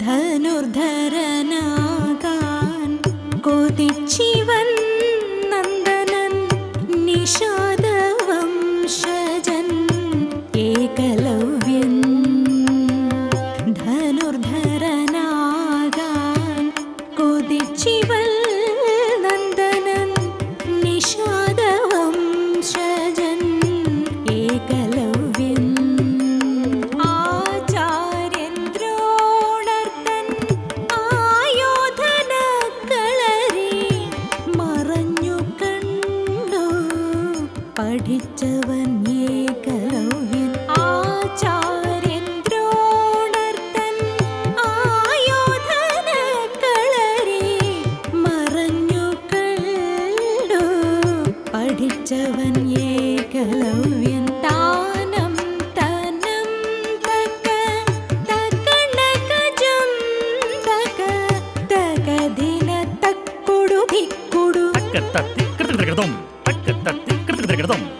ധനുർധരനാകാൻ കൊതിച്ചിവൻ നന്ദനൻ നിഷാദവംശജൻ ഏകലവ്യൻ. ധനുർധരനാകാൻ കൊതിച്ചിവൻ പഠിച്ചവൻ ഏകലവ്യൻ ആചാര്യന്ദ്രോണർത്തൻ ആയോധനക്കളരി മറഞ്ഞു കണ്ടു. പഠിച്ചവൻ ഏകലവ്യൻ താനം തനം തക തകണകജം തക തകദിന തക്കുടു ധിക്കുടു. തക്കത്തത്തി കൃതകൃതം തക്കത്തത്തി കൃതകൃതം താനം